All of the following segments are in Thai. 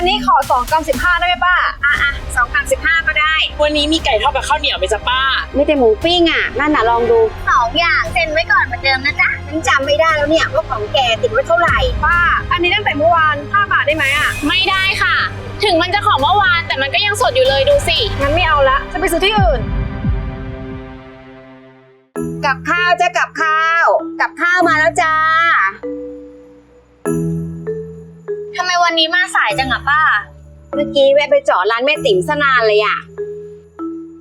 อันนี้ขอสองกรัมสิบห้าได้ไหมป้า อะอะสองกรัมสิบห้าก็ได้วันนี้มีไก่ทอดกับข้าวเหนียวไหมจ๊ะป้ามีแต่หมูปิ้งอะนั่นน่ะลองดู สองอย่างเซ็นไว้ก่อนเหมือนเดิมนะจ๊ะฉันจำไม่ได้แล้วเนี่ยว่าของแกติดไว้เท่าไหร่ ป้า อันนี้ตั้งแต่เมื่อวานห้าบาทได้ไหมอะ ไม่ได้ค่ะ ถึงมันจะของเมื่อวานแต่มันก็ยังสดอยู่เลยดูสิ งั้นไม่เอาละ จะไปซื้อที่อื่น กับข้าวจ้ะกับข้าว กับข้าวมาแล้วจ้าทำไม วันนี้มาสายจังอะป้า เมื่อกี้แวะไปเจาะร้านแม่ติ๋มซะนานเลยอะ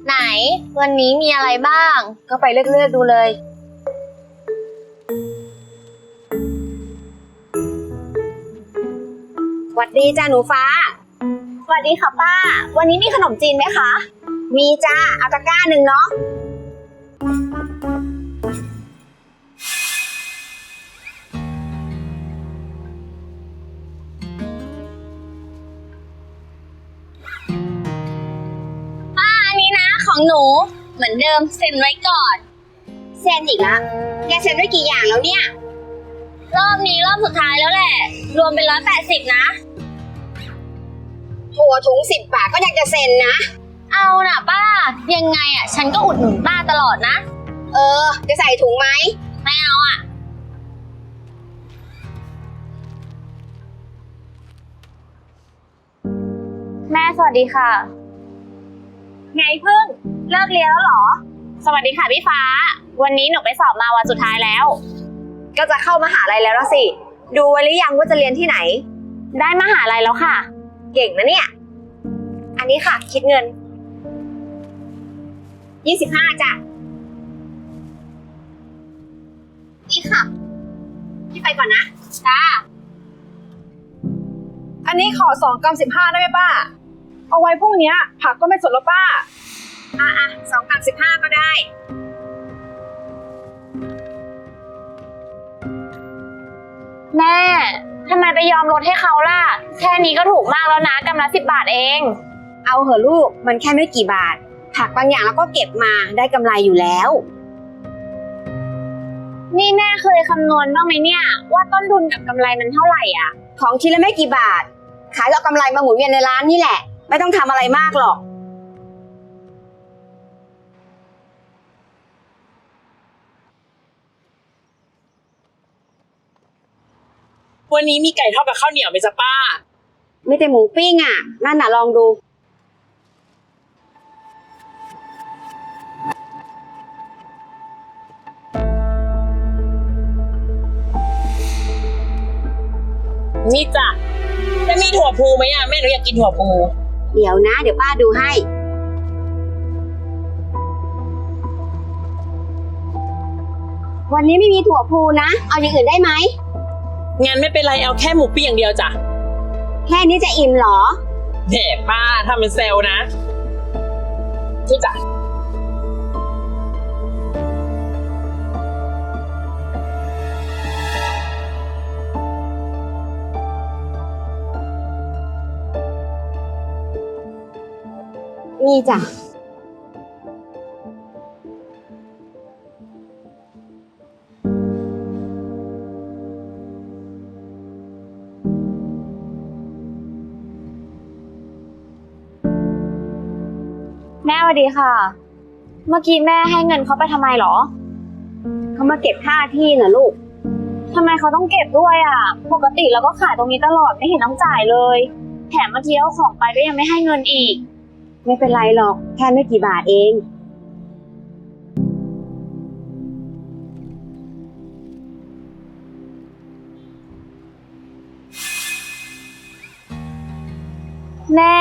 ไหน วันนี้มีอะไรบ้าง ก็ไปเลือกๆดูเลย หวัดดีจ้าหนูฟ้า สวัสดีค่ะป้า วันนี้มีขนมจีนไหมคะ มีจ้าเอาตะกร้าหนึ่งเนาะ หนู เหมือนเดิมเซ็นไว้ก่อน เซ็นอีกละแกเซ็นไว้กี่อย่างแล้วเนี่ย รอบนี้รอบสุดท้ายแล้วแหละ รวมเป็นร้อยแปดสิบนะ ถั่วถุงสิบบาทก็ยังจะเซ็นนะ เอาน่ะป้า ยังไงอะฉันก็อุดหนุนป้าตลอดนะ เออ จะใส่ถุงไหม ไม่เอาอะแม่สวัสดีค่ะ ไงพึ่ง เลิกเรียนแล้วเหรอ สวัสดีค่ะพี่ฟ้า วันนี้หนูไปสอบมาวันสุดท้ายแล้ว ก็จะเข้ามหาลัยแล้วละสิ ดูไว้หรือยังว่าจะเรียนที่ไหน ได้มหาลัยแล้วค่ะ เก่งนะเนี่ย อันนี้ค่ะ คิดเงินยี่สิบห้าจ้ะ นี่ค่ะ พี่ไปก่อนนะ จ้า อันนี้ขอสองกรัมสิบห้าได้ไหมป้า เอาไว้พรุ่งเนี้ยผักก็ไม่สดแล้วป้า อะอะสองกรัมสิบห้าก็ได้ แม่ทำไมไปยอมลดให้เขาล่ะ แค่นี้ก็ถูกมากแล้วนะกำละสิบบาทเอง เอาเหอะลูกมันแค่ไม่กี่บาท ผักบางอย่างเราก็เก็บมาได้กำไรอยู่แล้ว นี่แม่เคยคำนวณบ้างไหมเนี่ย ว่าต้นทุนกับกำไรมันเท่าไหร่อะ ของชิ้นละไม่กี่บาท ขายก็เอากำไรมาหมุนเวียนในร้านนี่แหละ ไม่ต้องทำอะไรมากหรอก วันนี้มีไก่ทอดกับข้าวเหนียวไหมจ๊ะป้า ไม่แต่หมูปิ้งอะ นั่นน่ะลองดู นี่จ้ะจะมีถั่วพูไหมอะแม่หนูอยากกินถั่วพูเดี๋ยวนะ เดี๋ยวป้าดูให้ วันนี้ไม่มีถั่วพูนะ เอาอย่างอื่นได้ไหม งั้นไม่เป็นไรเอาแค่หมูปิ้งอย่างเดียวจ้ะแค่นี้จะอิ่มเหรอแหมป้าทำเป็นเซลล์นะนี่จ้ะนี่จ้ะ แม่สวัสดีค่ะ เมื่อกี้แม่ให้เงินเขาไปทำไมเหรอ เขามาเก็บค่าที่น่ะลูก ทำไมเขาต้องเก็บด้วยอะ ปกติเราก็ขายตรงนี้ตลอดไม่เห็นต้องจ่ายเลย แถมเมื่อกี้เอาของไปก็ยังไม่ให้เงินอีก ไม่เป็นไรหรอก แค่ไม่กี่บาทเอง แม่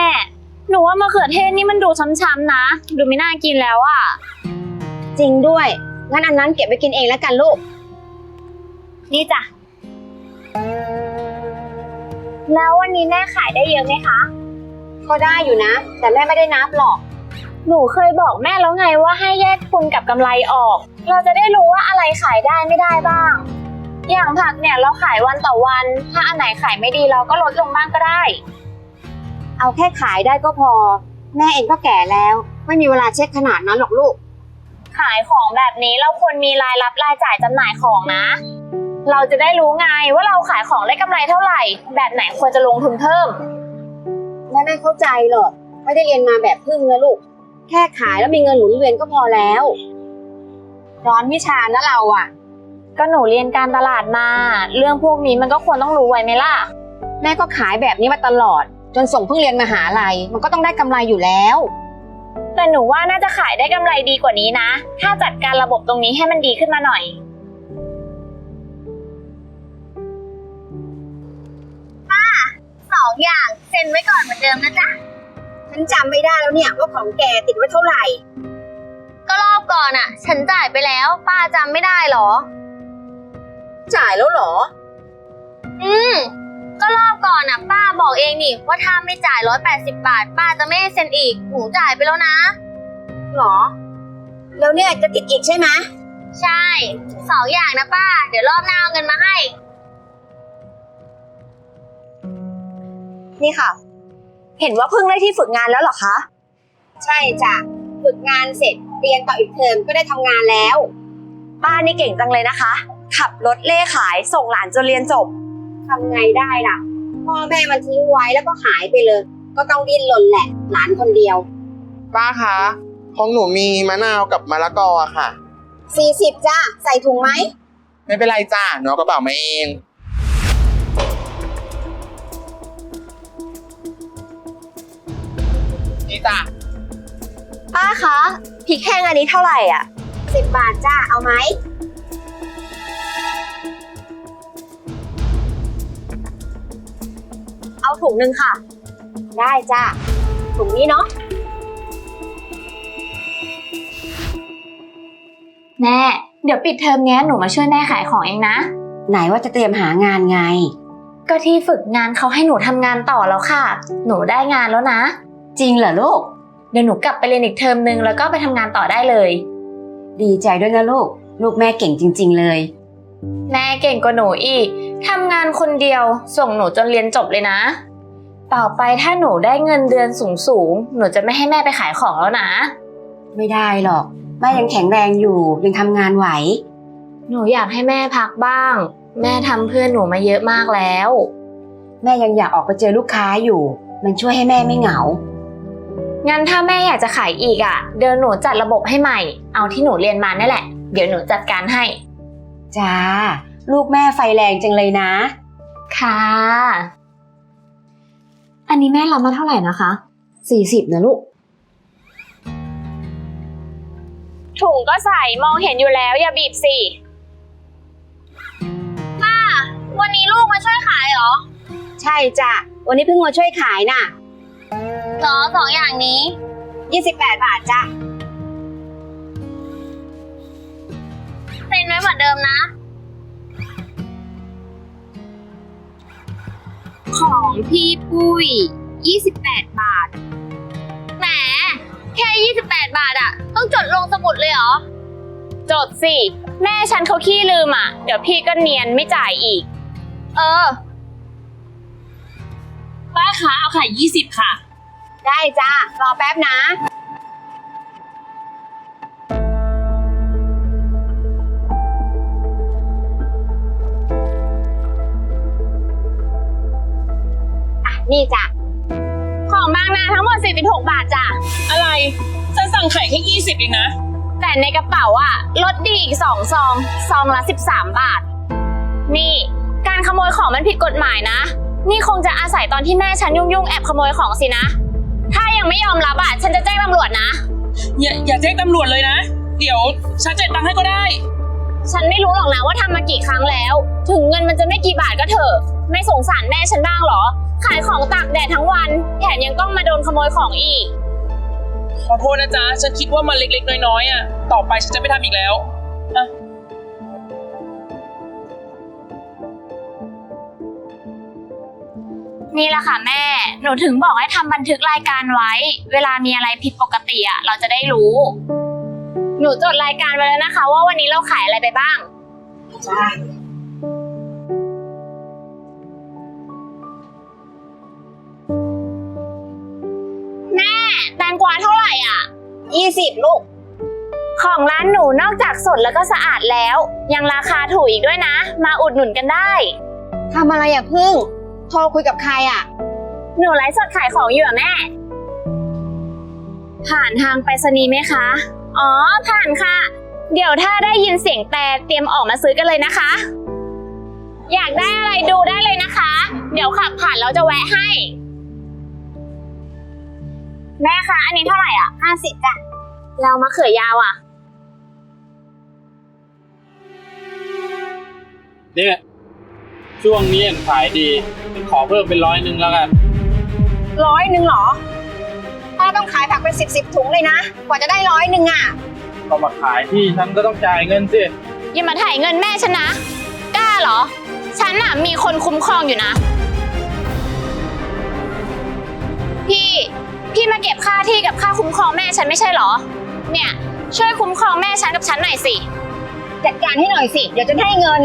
หนูว่ามะเขือเทศนี่มันดูช้ำๆนะ ดูไม่น่ากินแล้วอะจริงด้วย งั้นอันนั้นเก็บไว้กินเองแล้วกันลูก นี่จ้ะ แล้ววันนี้แม่ขายได้เยอะไหมคะ ก็ได้อยู่นะ แต่แม่ไม่ได้นับหรอก หนูเคยบอกแม่แล้วไงว่าให้แยกทุนกับกำไรออก เราจะได้รู้ว่าอะไรขายได้ไม่ได้บ้าง อย่างผักเนี่ยเราขายวันต่อวัน ถ้าอันไหนขายไม่ดีเราก็ลดลงบ้างก็ได้ เอาแค่ขายได้ก็พอ แม่เองก็แก่แล้ว ไม่มีเวลาเช็คขนาดนั้นหรอกลูก ขายของแบบนี้เราควรมีรายรับรายจ่ายจำหน่ายของนะ เราจะได้รู้ไงว่าเราขายของได้กำไรเท่าไหร่ แบบไหนควรจะลงทุนเพิ่มเข้าใจหรอกไม่ได้เรียนมาแบบพึ่งนะลูก แค่ขายแล้วมีเงินหมุนเวียนก็พอแล้ว ร้อนวิชานะเราอะ ก็หนูเรียนการตลาดมา เรื่องพวกนี้มันก็ควรต้องรู้ไว้ไหมล่ะ แม่ก็ขายแบบนี้มาตลอด จนส่งเพิ่งเรียนมหาลัยมันก็ต้องได้กำไรอยู่แล้ว แต่หนูว่าน่าจะขายได้กำไรดีกว่านี้นะ ถ้าจัดการระบบตรงนี้ให้มันดีขึ้นมาหน่อย สองอย่าง เซ็นไว้ก่อนเหมือนเดิมนะจ๊ะ ฉันจำไม่ได้แล้วเนี่ยว่าของแกติดไว้เท่าไหร่ ก็รอบก่อนอะฉันจ่ายไปแล้ว ป้าจำไม่ได้เหรอ จ่ายแล้วเหรอ อืม ก็รอบก่อนอะป้าบอกเองนี่ว่าถ้าไม่จ่ายร้อยแปดสิบบาท ป้าจะไม่ให้เซ็นอีก หนูจ่ายไปแล้วนะ หรอ แล้วเนี่ยจะติดอีกใช่ไหมใช่สองอย่างนะป้า เดี๋ยวรอบหน้าเอาเงินมาให้ นี่ค่ะ เห็นว่าเพิ่งได้ที่ฝึกงานแล้วเหรอคะ ใช่จ้ะฝึกงานเสร็จเรียนต่ออีกเทอมก็ได้ทำงานแล้ว ป้านี่เก่งจังเลยนะคะ ขับรถเล่ขายส่งหลานจนเรียนจบ ทำไงได้ล่ะ พ่อแม่มันทิ้งไว้แล้วก็หายไปเลย ก็ต้องดิ้นรนแหละ หลานคนเดียว ป้าคะของหนูมีมะนาวกับมะละกออะค่ะ 40จ้าใส่ถุงไหม ไม่เป็นไรจ้าหนูเอากระเป๋ามาเอง นี่จ้าป้าคะพริกแห้งอันนี้เท่าไหร่อะ 10 บาทจ้าเอาไหม เอาถุงหนึ่งค่ะ ได้จ้าถุงนี้เนาะแม่เดี๋ยวปิดเทอมเนี้ยหนูมาช่วยแม่ขายของเองนะ ไหนว่าจะเตรียมหางานไง ก็ที่ฝึกงานเขาให้หนูทำงานต่อแล้วค่ะ หนูได้งานแล้วนะ จริงเหรอลูก เดี๋ยวหนูกลับไปเรียนอีกเทอมนึงแล้วก็ไปทำงานต่อได้เลย ดีใจด้วยนะลูก ลูกแม่เก่งจริง ๆ เลย แม่เก่งกว่าหนูอีก ทำงานคนเดียวส่งหนูจนเรียนจบเลยนะ ต่อไปถ้าหนูได้เงินเดือนสูงสูงๆหนูจะไม่ให้แม่ไปขายของแล้วนะ ไม่ได้หรอก แม่ยังแข็งแรงอยู่ยังทำงานไหว หนูอยากให้แม่พักบ้าง แม่ทำเพื่อนหนูมาเยอะมากแล้ว แม่ยังอยากออกไปเจอลูกค้าอยู่ มันช่วยให้แม่ไม่เหงา งั้นถ้าแม่อยากจะขายอีกอะ่ะ เดี๋ยวหนูจัดระบบให้ใหม่ เอาที่หนูเรียนมานี่แหละ เดี๋ยวหนูจัดการให้ จ้า ลูกแม่ไฟแรงจังเลยนะ ค่ะ อันนี้แม่รับมาเท่าไหร่นะคะ 40นะลูก ถุงก็ใส่มองเห็นอยู่แล้วอย่าบีบสิวันนี้ลูกมาช่วยขายเหรอใช่จ้ะ วันนี้เพิ่งมาช่วยขายน่ะ เหรอสองอย่างนี้ 28 บาทจ้ะ เซ็นไว้เหมือนเดิมนะ ของพี่ปุ้ย 28 บาท แหม แค่ 28 บาทอะต้องจดลงสมุดเลยเหรอ จดสิ แม่ฉันเขาขี้ลืมอะเดี๋ยวพี่ก็เนียนไม่จ่ายอีก เออ ป้าคะเอาไข่ยี่สิบค่ะ ได้จ้ะรอแป๊บนะ นี่จ้ะ ของบางนาทั้งหมด46 บาทจ้ะ อะไรฉันสั่งไข่แค่ยี่สิบเองนะ แต่ในกระเป๋าอะลดดีอีก 2 ซอง ซองละ 13 บาท นี่ การขโมยของมันผิดกฎหมายนะ นี่คงจะอาศัยตอนที่แม่ฉันยุ่งๆแอบขโมยของสินะ ถ้ายังไม่ยอมรับอะฉันจะแจ้งตำรวจนะ อย่าอย่าแจ้งตำรวจเลยนะ เดี๋ยวฉันจ่ายตังค์ให้ก็ได้ ฉันไม่รู้หรอกนะว่าทำมากี่ครั้งแล้ว ถึงเงินมันจะไม่กี่บาทก็เถอะ ไม่สงสารแม่ฉันบ้างเหรอ ขายของตากแดดทั้งวัน แถมยังต้องมาโดนขโมยของอีก ขอโทษนะจ๊ะ ฉันคิดว่ามันเล็กๆ น้อยๆอะ ต่อไปฉันจะไม่ทำอีกแล้วอะนี่แหละค่ะแม่ หนูถึงบอกให้ทำบันทึกรายการไว้ เวลามีอะไรผิดปกติอะเราจะได้รู้ หนูจดรายการไว้แล้วนะคะ ว่าวันนี้เราขายอะไรไปบ้าง จ้า วาเท่าไหร่อะ20ลูก ของร้านหนูนอกจากสดแล้วก็สะอาดแล้ว ยังราคาถูกอีกด้วยนะ มาอุดหนุนกันได้ ทำอะไรอะพึ่ง โทรคุยกับใครอะ หนูไลฟ์สดขายของอยู่อะแม่ ผ่านทางไปรษณีย์ไหมคะ อ๋อ ผ่านค่ะ เดี๋ยวถ้าได้ยินเสียงแต่เตรียมออกมาซื้อกันเลยนะคะ อยากได้อะไรดูได้เลยนะคะ เดี๋ยวขับผ่านแล้วจะแวะให้ แม่คะ อันนี้เท่าไหร่อะห้าสิบจ้ะแล้วมะเขือยาวอะ เนี่ยช่วงนี้ขายดีขอเพิ่มเป็นร้อยหนึ่งแล้วกัน ร้อยหนึ่งเหรอป้าต้องขายผักเป็นสิบสิบถุงเลยนะ กว่าจะได้ร้อยหนึ่งอะ ก็มาขายที่ฉันก็ต้องจ่ายเงินสิ อย่ามาถ่ายเงินแม่ฉันนะ กล้าเหรอ ฉันน่ะมีคนคุ้มครองอยู่นะ พี่มาเก็บค่าที่กับค่าคุ้มครองแม่ฉันไม่ใช่เหรอ เนี่ย ช่วยคุ้มครองแม่ฉันกับฉันหน่อยสิ จัดการให้หน่อยสิ เดี๋ยวจะให้เงิน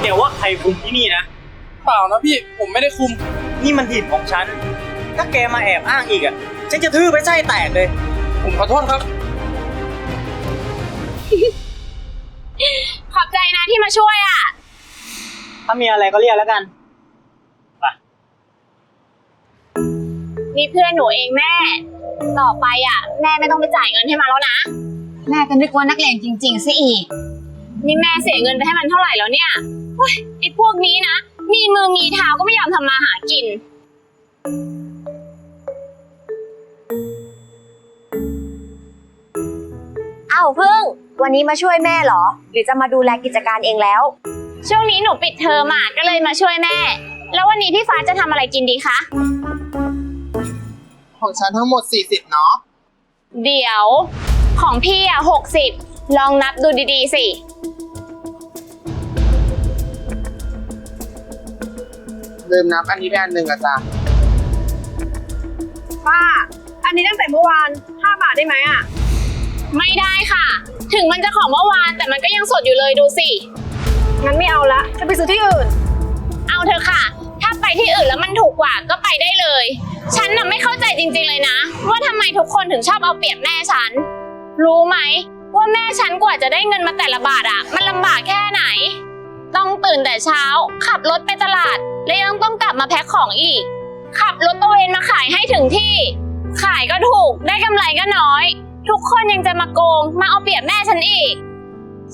เดี๋ยวว่าใครคุมที่นี่นะ เปล่านะพี่ผมไม่ได้คุม นี่มันถิ่นของฉัน ถ้าแกมาแอบอ้างอีกอะ ฉันจะทื่อไปไส้แตกเลย ผมขอโทษครับ ขอบใจนะที่มาช่วยอะ ถ้ามีอะไรก็เรียกแล้วกันนี่เพื่อนหนูเองแม่ ต่อไปอะ แม่ไม่ต้องไปจ่ายเงินให้มันแล้วนะ แม่ก็นึกว่านักเลงจริงๆซะอีก นี่แม่เสียเงินไปให้มันเท่าไหร่แล้วเนี่ยเฮ้ยไอ้พวกนี้นะ มีมือมีเท้าก็ไม่ยอมทำมาหากิน อ้าวพึ่ง วันนี้มาช่วยแม่เหรอ หรือจะมาดูแลกิจการเองแล้ว ช่วงนี้หนูปิดเทอมอะก็เลยมาช่วยแม่ แล้ววันนี้พี่ฟ้าจะทำอะไรกินดีคะ ของฉันทั้งหมด 40 เนาะ เดี๋ยว ของพี่อะหกสิบลองนับดูดีๆ สิ ลืมนับอันนี้ไปอันหนึ่งอะจ้ะป้า อันนี้ตั้งแต่เมื่อวาน 5 บาทได้ไหมอะ ไม่ได้ค่ะ ถึงมันจะของเมื่อวานแต่มันก็ยังสดอยู่เลยดูสิ งั้นไม่เอาละ จะไปซื้อที่อื่น เอาเถอะค่ะ ถ้าไปที่อื่นแล้วมันถูกกว่าก็ไปได้เลย ฉันน่ะไม่เข้าใจจริงๆเลยนะ ว่าทำไมทุกคนถึงชอบเอาเปรียบแม่ฉัน รู้ไหมว่าแม่ฉันกว่าจะได้เงินมาแต่ละบาทอะมันลำบากแค่ไหน ต้องตื่นแต่เช้า ขับรถไปตลาด แล้วยังต้องกลับมาแพ็คของอีก ขับรถตะเวนมาขายให้ถึงที่ ขายก็ถูกได้กำไรก็น้อย ทุกคนยังจะมาโกงมาเอาเปรียบแม่ฉันอีก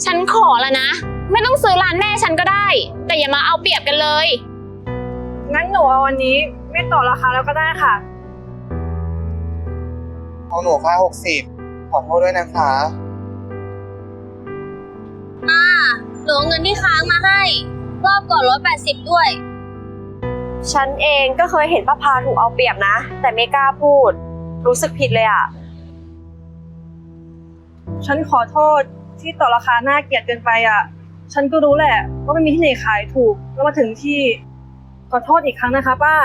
ฉันขอแล้วนะ ไม่ต้องซื้อร้านแม่ฉันก็ได้ แต่อย่ามาเอาเปรียบกันเลย งั้นหนูเอาวันนี้ไม่ต่อราคาแล้วก็ได้ค่ะ ของหนูค่า60ขอโทษด้วยนะคะหนูเอาเงินที่ค้างมาให้ รอบก่อนร้อยแปดสิบด้วย ฉันเองก็เคยเห็นป้าพาถูกเอาเปรียบนะ แต่ไม่กล้าพูด รู้สึกผิดเลยอะ ฉันขอโทษที่ต่อราคาน่าเกลียดเกินไปอะ ฉันก็รู้แหละว่าไม่มีที่ไหนขายถูก แล้วมาถึงที่ขอโทษอีกครั้งนะคะ ป้า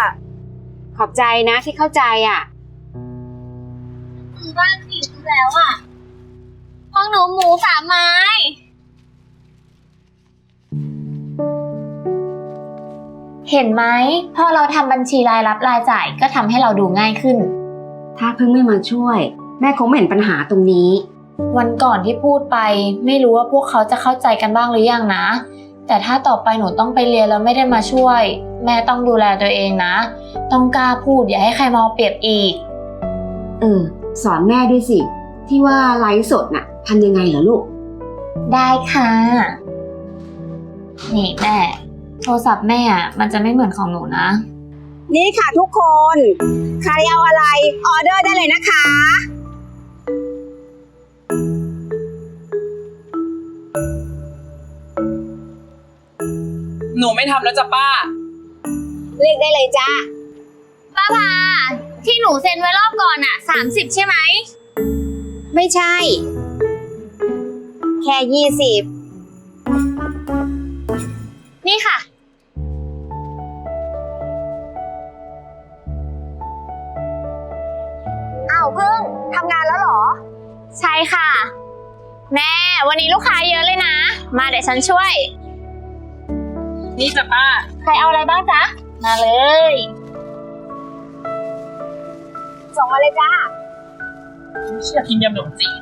ขอบใจนะที่เข้าใจอะบ้านผิดแล้วอะของหนูหมูสามไม้ เห็นไหมพอเราทำบัญชีรายรับรายจ่ายก็ทำให้เราดูง่ายขึ้น ถ้าเพิ่งไม่มาช่วย แม่คงไม่เห็นปัญหาตรงนี้ วันก่อนที่พูดไป ไม่รู้ว่าพวกเขาจะเข้าใจกันบ้างหรือยังนะ แต่ถ้าต่อไปหนูต้องไปเรียนแล้วไม่ได้มาช่วย แม่ต้องดูแลตัวเองนะ ต้องกล้าพูดอย่าให้ใครมองเปรียบอีก เออ สอนแม่ด้วยสิ ที่ว่าไลฟ์สดน่ะทำยังไงเหรอลูก ได้ค่ะ นี่แม่ โทรศัพท์แม่อะมันจะไม่เหมือนของหนูนะ นี่ค่ะทุกคน ใครเอาอะไรออเดอร์ได้เลยนะคะ หนูไม่ทำแล้วจ้ะป้า เรียกได้เลยจ้าป้าพาที่หนูเซ็นไว้รอบก่อนอะสามสิบใช่ไหม ไม่ใช่ แค่ยี่สิบนี่ค่ะ อ้าวพึ่งทำงานแล้วเหรอ ใช่ค่ะ แม่ วันนี้ลูกค้าเยอะเลยนะ มาเดี๋ยวฉันช่วย นี่จ้ะป้า ใครเอาอะไรบ้างจ๊ะ มาเลย ส่งมาเลยจ้าเชื่อกินยำขนมจีน